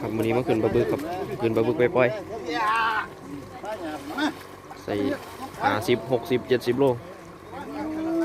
ครับวันนี้มาขึ้นปลาบึกครับขึ้นปลาบึกไปปล่อยใส่ห้าสิบหกสิบเจ็ดสิบโล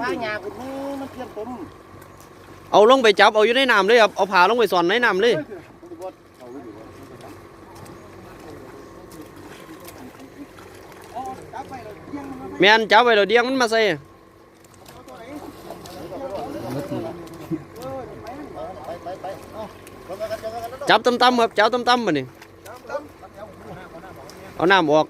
ป้าหยาคุณนี่มันเทียมผมเอาลงไปจับเอาอยู่ในน้ำเลยครับเอาผาลงไปสอนในน้ำเลยแม่นจับไว้เราเดียงมันมาใส่ จับต่ำๆครับจับต่ำๆมานี่เอาน้ำออก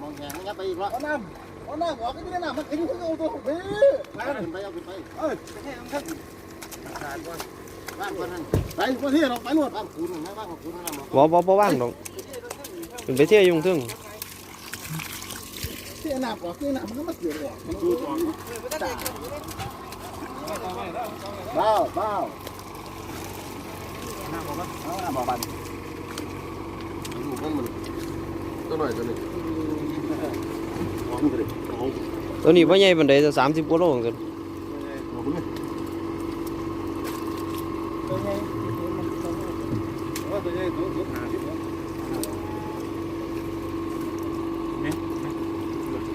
มองแหงงับอกแล้วน้ำเอาน้ำออกก็นี่น้ำมันขึ้นขึ้นเอาตัวผมไปขึ้นไปเอาขึ้นไปเออบ้านคนนั้นไปคนที่เราไปนวดบ้านคุณนะบ้านของคุณนะบ่บ่บ่ว่างดอกขึ้นไปเที่ยวอยุงทึ่งที่น้ำออกที่น้ำมันก็มาเกี่ยวออกมันดูออก เบ้าเบ้าน้ำบอกว่าเอาน้ำบอกบันดูข้างมันตัวหน่อยตัวนี้ตัวนี้ตัวนี้พ่อใหญ่ปันใดจะสามสิบกว่าโลกัน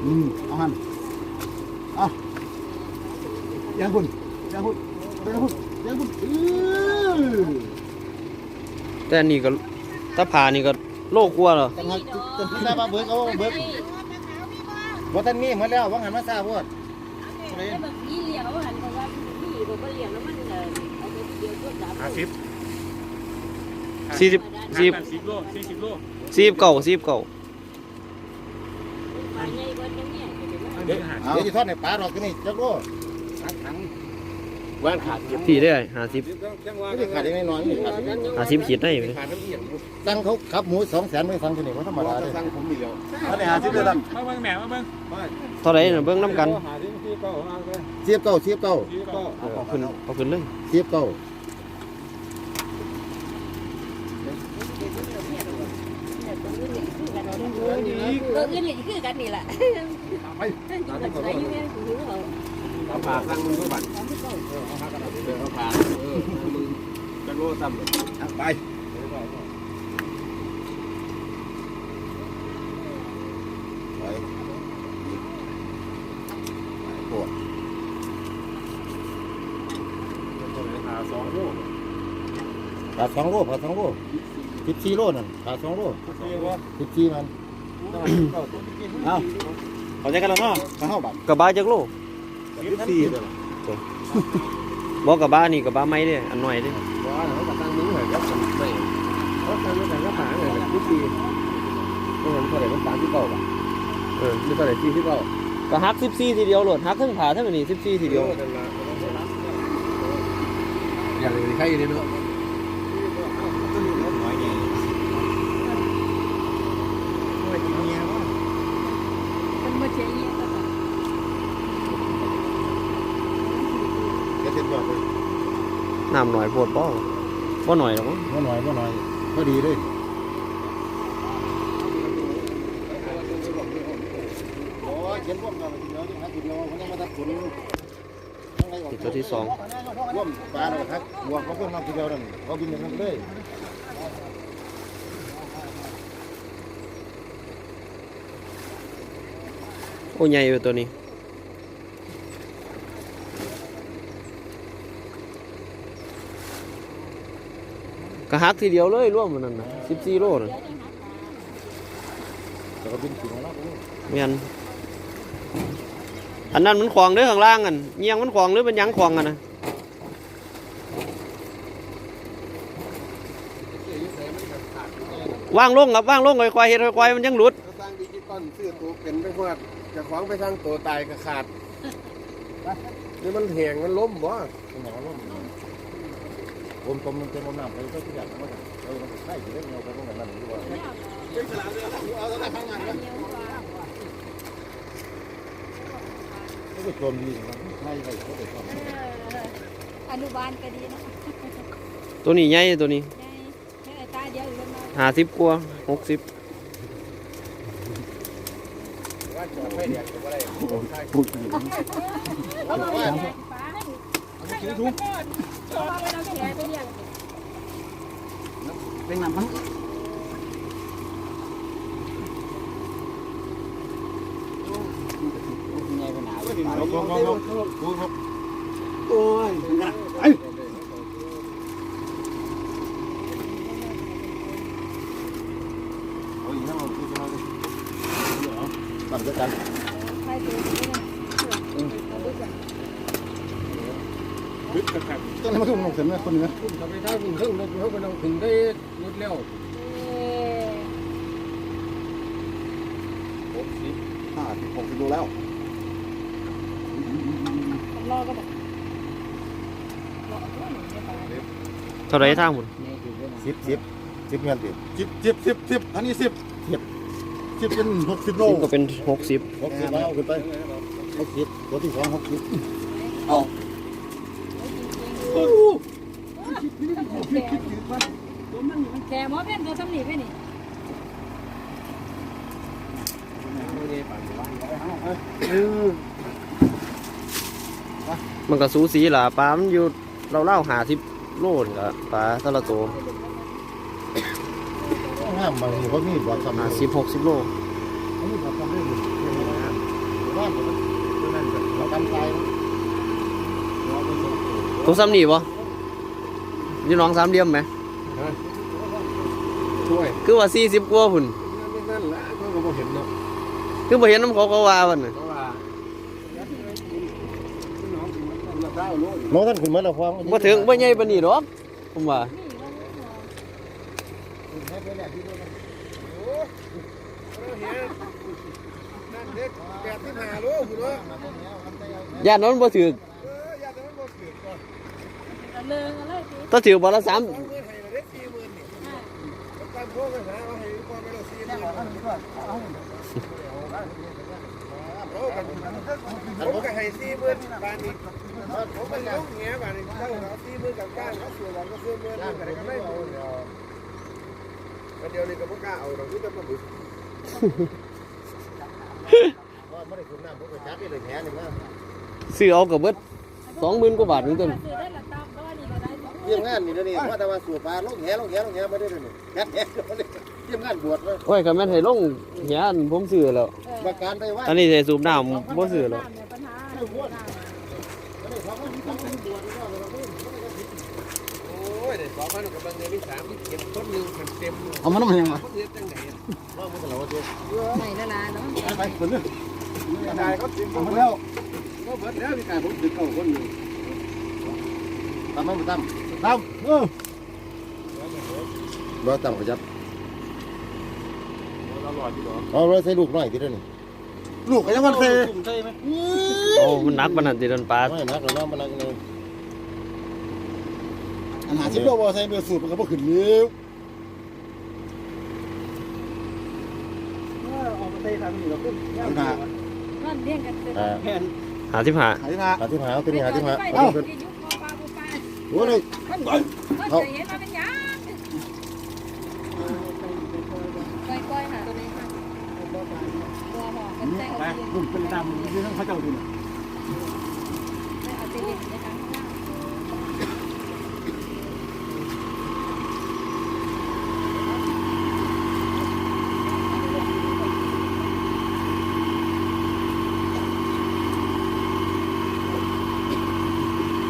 อืมเอาหันเอา ยังคุณยังคุณยังคุณยังคุณอือแต่อันนี้ก็ถ้าผ่านี่ก็โลกกลัวาเหรอ จังหวะจังพี่ทราบว่าเบิกเอาเบิกว่าท่านมีหมดแล้วว่างันมาทราบว่าแบบนี้เลี้ยงหันเพราะว่าพี่ผมก็เลี้ยงแล้วมันเออเอาไปเดียวก็สามห้าสิบสี่สิบสี่แปดสิบโลสี่สิบโลสี่สิบเก่าสี่สิบเก่าปลาใหญ่กว่านี้เนี่ย เดี๋ยวหาเดี๋ยวจะทอดในปลาดอกกันนี่จักโลถัง แหวนขาดพี่ได้ห้าสิบไม่ได้ขาดได้น้อยนี่ขาดห้าสิบขีดได้ไหมสั่งเขาขับหมูสองแสนไม่สั่งที่นี่ว่าธรรมดาเลยสั่งผมมีแล้วอันนี้หาสิบเดือนมาเบิ่งแหม่มาเบิ่งเท่าไหรน่ะเบิ้งน้ำกันเสียบเก้าเสียบเก้าเอาขึ้นเอาขึ้นเลยเสียบเก้าเอออื่นนี่คือกันนี่แหละไปใส่อยู่ เอาเอาผ่าสั่งมึงก็บัตรเอาผ่าเออมึงจักโล่ซ้ำไปไปปวดหาสองโลขาสองโลขาสองโลสิบสี่โลนั่นขาสองโลสิบสี่มันเอาเข้าใจกันแล้วเนาะข้าวบัตรกระบะจักโล สิบสี่เลยบอกกระบะนี่กระบะไม้เด้อันหน่อยเด้ว่าเราก็ตั้งนิ้วให้ยับสมุดไม่เพราะการแต่งก็ผ่านเลยสิบสี่ไม่เห็นเท่าไหร่มันสามที่เก้าป่ะเออหรือเท่าไหร่สี่ที่เก้าก็หักสิบสี่ทีเดียวโหลดหักทั้งผ่าทั้งอันนี้สิบสี่ทีเดียวอย่างนี้ใครอยู่ในเนาะมันมาเชียร์เนี่ยก็ จะเสร็จก่อนเลย น้ำหน่อยโพดบ่บ่หน่อยหรอกมั้งว่าหน่อยว่าหน่อยก็ดีเลยโอ้ยเขียนร่วมกันทีเดียวที่พักทีเดียวเขาต้องมาทับขุนติดตัวที่สองร่วมปลาเลยครับบวกเขาเพิ่มมาทีเดียวนั่นเขาบินกันเลยโอ้ใหญ่อยู่ตัวนี้ ก็หักทีเดียวเลยร่วมมันนั่นนะสิบสี่โลน่ะแต่เขาบินถึงแล้วเมียนอันนั้นมันขวางเด้อข้างล่างอันเงียงมันขวางหรือมันหยังขวางกันนะว่างลงครับว่างลงค่อยๆเฮ็ดค่อยๆมันยังหลุดสร้างดิจิตอลซื้อตัวเป็นไปพวดจะขวางไปสร้างตัวตายก็ขาดนี่มันแหงมันล้มบ่หนอล้ม ผมต้มมันเต็มน้ำไปก็ทุกอย่างมันเออมันใช่อยู่ได้เงาไปตรงนั้นดีกว่าไม่ได้โจมดีนะไม่ได้เขาได้ทำอนุบาลก็ดีนะตัวนี้ใหญ่ตัวนี้ห้าสิบกว่าหกสิบว่าจะไม่เรียนก็ได้เอาให้เราไปก่อนเพราะว่าเราแขกไปเลี้ยงเป็นน้ำมันโอ้ยไอ้โอ้ยนั่งเอาที่เราเลยตัดกัน ใครตัวนี้เนี่ยลึกกันต้องให้มาทุ่มลงเสร็จไหมคนเนื้อทำไปได้คุณเครื่องรถเขาไปลงถึงได้รถเร็วหกสิบห้าสิบหกสิบโลแล้วรอก็แบบเท่าไรทางหมดสิบสิบสิบเงินติสิบสิบสิบสิบอันนี้สิบสิบสิบเป็นหกสิบโลก็เป็นหกสิบหกสิบแล้วขึ้นไปหกสิบตัวที่สองหกสิบเอา แกหมอเป็นตัวสำนีไปนี่มันก็สูสีล่ะปลามันอยู่เราเล่าหาสิบโลนี่ละปลาแต่ละตัวห้ามบางทีเขามีบอดทำหาสิบหกสิบโลเขามีบอดทำได้อยู่บ้านผมนั่นเราทำตาย ตัวซ้ำนี่บ่อยู่หน้องสามเหลี่ยมไหม ช่วยคือว่าสี่สิบกว่าพุ่น ไม่นั่นแหละเขาก็บ่เห็นเนาะคือบ่เห็นน้ำเขาก็ว่าวันน่ะเพราะว่าน้องมันต้องได้โลดน้องท่านขึ้นมาแล้วฟังบ่ถึงบ่ใหญ่ปานนี้หรอกผมว่านั่นเด็กแปดที่หาโลคุณเนาะ ย่านนั้นบ่ถึก เอออยากจะมันบ่เกิดก่อน เลิงอะไรสิถ้าถือบ่ละสามสองหมื่นให้เราได้สี่หมื่นนี่แล้วการพวกไปหาเอาให้พ่อไม่เราสี่หมื่นโอ้กันผมก็ให้สี่หมื่นบาทนี้ผมก็ลงเงี้ยบาทนี้เท่ากับสี่หมื่นกับก้านเขาส่วนเราก็เพื่อนเมื่อนึงกันก็ได้หมดเดี๋ยวนี้ก็บ่กล้าเอาเราที่จะมาบึกไม่ได้ขึ้นน้ำผมก็จัดได้เลยแหนึ่งนะซื้อเอาก็เบิด20,000กว่าบาทนึงต้น เยี่ยมงานนี่เดี๋ยวนี้ว่าแต่ว่าสูบปลาลงแหลงแหลงแหไม่ได้เลยนี่แหแหเยี่ยมงานบวชเลยโอ้ยคันแม่นให้ลงเหียนผมซื้อแล้วมาการไปว่าอันนี้ใส่สูบน้ำบ่ซื้อแล้ว ปัญหาโอ้ยเด็กสองพันกับบังเงินที่สามที่เก็บต้นหนึ่งเต็มเอามันมายังไงเขาเรียกจังไหนรอบมันจะเหล่าตัวไหนละลาเนาะไปคนนึงกายเขาติดเอามามาแล้ววเขาเบิดแล้วมีกายผมติดเก่าคนหนึ่งตามมันไปตาม ตามเออรอตามขยับอร่อยดีเหรอเอาเลยใส่ลูกหน่อยทีเดียวนี่ลูกก็ยังมันเซ่โอ้มันหนักปานนั้นติโดนปลาไม่นักหรอกนะมันนักเลยอันหาสิบโลบอใส่เบอร์สูตรมันก็บ่ขึ้นเร็วออกมาเตะทางนี้เราขึ้นอันหานั่นเลี้ยงกันเสร็จอ่าแผนหาสิบหาหายมาหาที่หาตัวนี้หาที่หาเอ้าเอายุคพอปลาปู ปลาโอ้ยมันเขาจะเห็นมาเป็นยังก้อยๆหาตัวนี้ค่ะตัวหอกันแจ้งไปเอาลุ่มเป็นดำที่ทั้งพระเจ้าดินไปเห็นนะคะ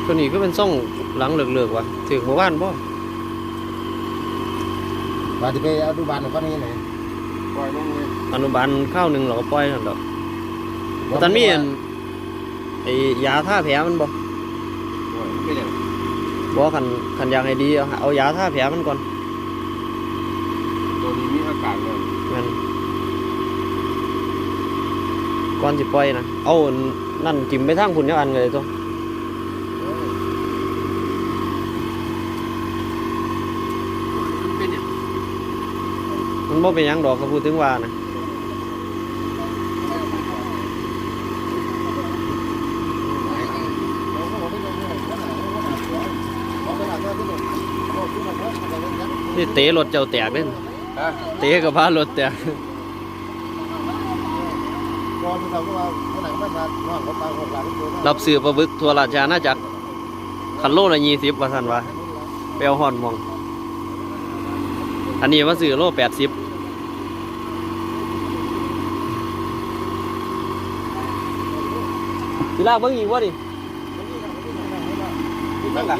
ตัวนี้ก็เป็นซ่อง หลังเหลือกๆว่ะถึงหมู่บ้านบ่มาที่ไปเอาดูบ้านของเขานี่ไหนปล่อยลงเลยอนุบาลข้าวหนึงเราก็ปล่อยนั่นดอกบ่ทันมีอันไอ้ยาท่าแผลมันบ่ปล่อยไม่ได้บ่คันคันอยากให้ดีเอาเอายาท่าแผลมันก่อน ตัวนี้มีอากาศเลยแม่นก่อนสิปล่อยนะเอาอันนั่นจิ้มไปทางพุ่นจักอันเลยตัว เป็นอย่าง มันบ่เป็นหยังดอกก็พูดถึงว่านะนี่เตะรถเจ้าแตกเด้นฮะเตะกับพารถแตกก่อนเราก็ว่าคนไหนมันมาน้องเขาปลาคนหลังตัวรับซื้อปลาบึกทั่วราชอาณาจักรคันโลละยี่สิบว่าสันวะไปเอาหอนมอง อันนี้ว่าซื้อโลแปดสิบสิลากเบิ่งอีกวะดินั่นแหละ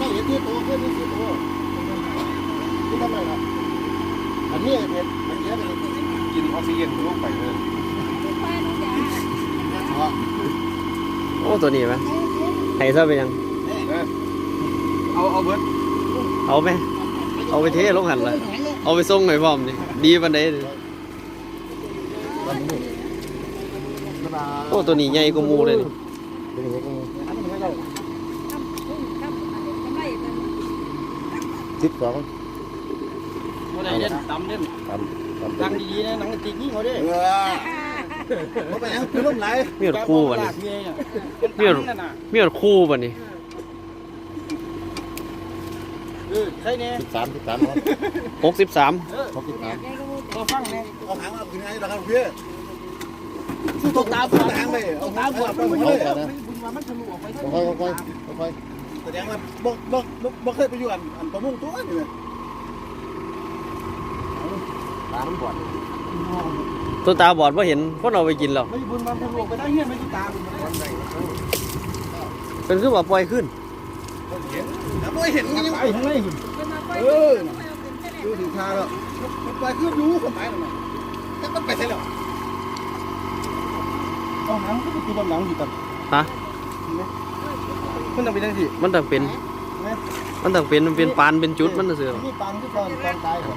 ต้องเห็นที่ตัวเพื่อนที่ตัวที่ทำไมล่ะอันนี้เห็ดอันนี้เป็นกินออกซิเจนลงไปเลยโอ้ตัวนี้ไหมให้ซะไปยัง เอาเอาเบิร์ด เอาไหมเอาไปเทลงหันเลยเอาไปส่งหน่อยพร้อมนี่ดีปันใดนี่โอ้ตัวนี้ใหญ่กว่าหมูเลยนี่สิบสองวันไหนเล่นตำเล่นดังดีๆนะหนังตีกี้เขาดิเออเขาไปยังคือล้มไหลมีดคู่ป่ะนี่เมียเนี่ยมีดมีดคู่ป่ะนี่ เออใช่เนี่ยสิบสามสิบสามหกสิบสามหกสิบสามก็ฟังเนี่ยเอาหางมาคืนไงราคาเพื่อตกตาบอดหางไปเอาตาหางบอดไปมันเอาเยไปอะนะบุญมามันทะลุออกไปค่อยค่อยค่อยแสดงว่าบ่บ่บ่บ่เคยไปอยู่อันอันประมงตัวนี่เลยตามันบอดตัวตาบอดว่าเห็นคนเอาไปกินแล้วไม่บุญมันทะลุออกไปได้เงี้ยไม่ตาบุญมันเป็นคือว่าปล่อยขึ้น แล้วบ่เห็นยังไปข้างในหุ่นเออดูถึงทางแล้วมันไปขึ้นรู้คนหมายนั่นน่ะแต่มันไปใช่แล้วเอาหางก็คือหนังอยู่ตันฮะมันต้องเป็นยังสิมันต้องเป็นมันต้องเป็นเป็นปานเป็นจุดมันน่ะเสือนี่ปานที่ตอนตอนตายเหรอ